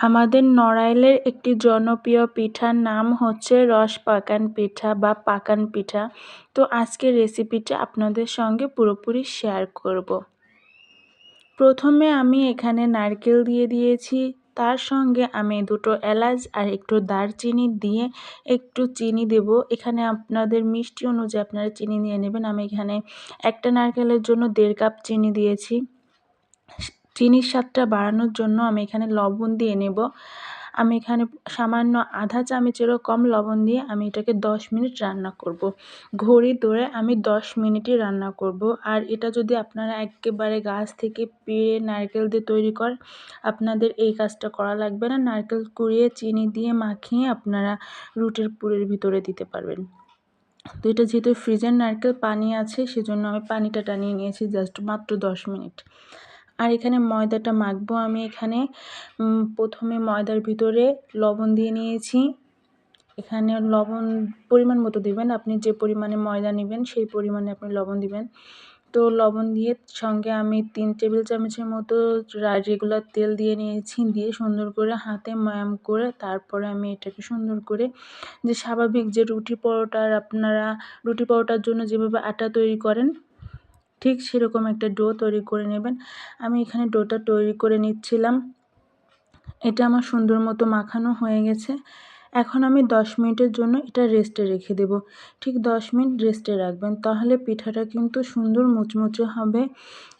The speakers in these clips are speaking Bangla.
আমাদের নড়াইলের একটি জনপ্রিয় পিঠার নাম হচ্ছে রস পাকান পিঠা বা পাকান পিঠা। তো আজকের রেসিপিটা আপনাদের সঙ্গে পুরোপুরি শেয়ার করব। প্রথমে আমি এখানে নারকেল দিয়ে দিয়েছি। তার সঙ্গে আমি দুটো এলাচ আর একটু দারচিনি দিয়ে একটু চিনি দেব। এখানে আপনাদের মিষ্টি অনুযায়ী আপনারা চিনি নিয়ে নেবেন। আমি এখানে একটা নারকেলের জন্য দেড় কাপ চিনি দিয়েছি। চিনির স্বাদটা বাড়ানোর জন্য আমি এখানে লবণ দিয়ে নেব। আমি এখানে সামান্য আধা চামচেরও কম লবণ দিয়ে আমি এটাকে 10 মিনিট রান্না করব। ঘড়ি ধরে আমি 10 মিনিটই রান্না করব। আর এটা যদি আপনারা একেবারে গাছ থেকে পেয়ে নারকেল দিয়ে তৈরি করেন, আপনাদের এই কাজটা করা লাগবে না। নারকেল কুড়িয়ে চিনি দিয়ে মাখিয়ে আপনারা রুটির পুরের ভিতরে দিতে পারবেন। তো এটা যেহেতু ফ্রিজের নারকেল পানি আছে, সেজন্য আমি পানিটা টানিয়ে নিয়েছি জাস্ট মাত্র 10 মিনিট। আর এখানে ময়দাটা মাখবো আমি এখানে। প্রথমে ময়দার ভিতরে লবণ দিয়ে নিয়েছি। এখানে লবণ পরিমাণ মতো দেবেন, আপনি যে পরিমাণে ময়দা নেবেন সেই পরিমাণে আপনি লবণ দিবেন। তো লবণ দিয়ে সঙ্গে আমি তিন টেবিল চামচের মতো রেগুলার তেল দিয়ে নিয়েছি, দিয়ে সুন্দর করে হাতে ময়াম করে তারপরে আমি এটাকে সুন্দর করে যে স্বাভাবিক যে রুটি পরোটার আপনারা, রুটি পরোটার জন্য যেভাবে আটা তৈরি করেন ঠিক সেরকম একটা ডো তৈরি করে নেবেন। আমি এখানে ডোটা তৈরি করে নিচ্ছিলাম। এটা আমার সুন্দর মতো মাখানো হয়ে গেছে। এখন আমি 10 মিনিটের জন্য এটা রেস্টে রেখে দেব। ঠিক 10 মিনিট রেস্টে রাখবেন, তাহলে পিঠাটা কিন্তু সুন্দর মুচমুচে হবে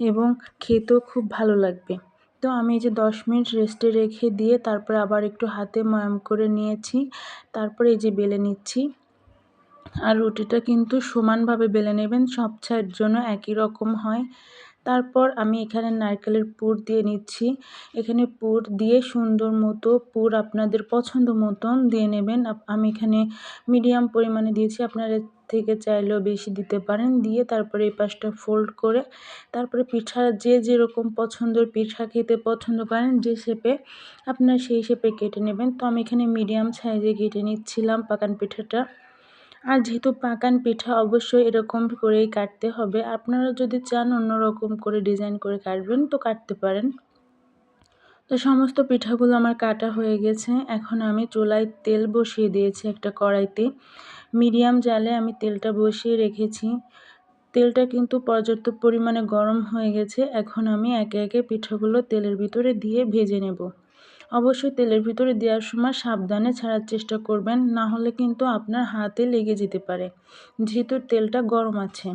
এবং খেতেও খুব ভালো লাগবে। তো আমি এই যে 10 মিনিট রেস্টে রেখে দিয়ে তারপরে আবার একটু হাতে ময়াম করে নিয়েছি। তারপরে এই যে বেলে নিচ্ছি। আর রুটিটা কিন্তু সমানভাবে বেলে নেবেন, সব ছায়ের জন্য একই রকম হয়। তারপর আমি এখানে নারকেলের পুর দিয়ে নিচ্ছি। এখানে পুর দিয়ে সুন্দর মতো পুর আপনাদের পছন্দ মতন দিয়ে নেবেন। আমি এখানে মিডিয়াম পরিমাণে দিয়েছি, আপনারা থেকে চাইলেও বেশি দিতে পারেন। দিয়ে তারপরে এই পাশটা ফোল্ড করে তারপরে পিঠা যে যেরকম পছন্দের পিঠা খেতে পছন্দ করেন, যে শেপে আপনারা সেই শেপে কেটে নেবেন। তো আমি এখানে মিডিয়াম সাইজে কেটে নিচ্ছিলাম পাকান পিঠাটা। আর যেহেতু পাকান পিঠা অবশ্যই এরকম করেই কাটতে হবে। আপনারা যদি চান অন্য রকম করে ডিজাইন করে কাটবেন, তো কাটতে পারেন। তো সমস্ত পিঠাগুলো আমার কাটা হয়ে গেছে। এখন আমি চুলায় তেল বসিয়ে দিয়েছি একটা কড়াইতে। মিডিয়াম জালে আমি তেলটা বসিয়ে রেখেছি। তেলটা কিন্তু পর্যাপ্ত পরিমাণে গরম হয়ে গেছে। এখন আমি একে একে পিঠাগুলো তেলের ভিতরে দিয়ে ভেজে নেব। অবশ্যই তেলের ভিতরে দেওয়ার সময় সাবধানে ছাড়ার চেষ্টা করবেন, না হলে কিন্তু আপনার হাতে লেগে যেতে পারে, যেহেতু তেলটা গরম আছে।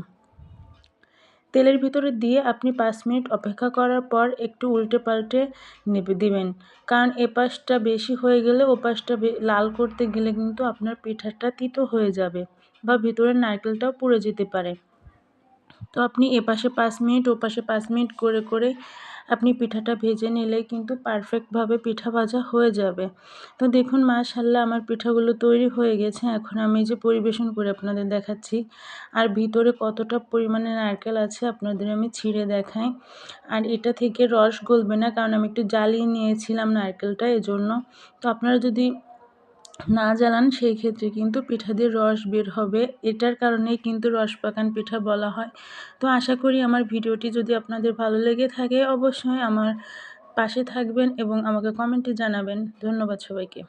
তেলের ভিতরে দিয়ে আপনি পাঁচ মিনিট অপেক্ষা করার পর একটু উল্টে পাল্টে নেবে, দিবেন। কারণ এপাশটা বেশি হয়ে গেলে ওপাশটা লাল করতে গেলে কিন্তু আপনার পিঠাটা তিতো হয়ে যাবে বা ভিতরের নারকেলটাও পুড়ে যেতে পারে। তো আপনি এপাশে পাঁচ মিনিট, ওপাশে পাঁচ মিনিট করে করে আপনি পিঠাটা ভেজে নিলে কিন্তু পারফেক্টভাবে পিঠা ভাজা হয়ে যাবে। তো দেখুন মাশাল্লাহ আমার পিঠাগুলো তৈরি হয়ে গেছে। এখন আমি যে পরিবেশন করে আপনাদের দেখাচ্ছি, আর ভিতরে কতটা পরিমাণে নারকেল আছে আপনাদের আমি ছিঁড়ে দেখাই। আর এটা থেকে রস গলবে না, কারণ আমি একটু জ্বালিয়ে নিয়েছিলাম নারকেলটা, এজন্য। তো আপনারা যদি না জ্বালান, সেই ক্ষেত্রে কিন্তু পিঠা দিয়ে রস বের হবে। এটার কারণেই কিন্তু রস পাকান পিঠা বলা হয়। তো আশা করি আমার ভিডিওটি যদি আপনাদের ভালো লেগে থাকে, অবশ্যই আমার পাশে থাকবেন এবং আমাকে কমেন্টে জানাবেন। ধন্যবাদ সবাইকে।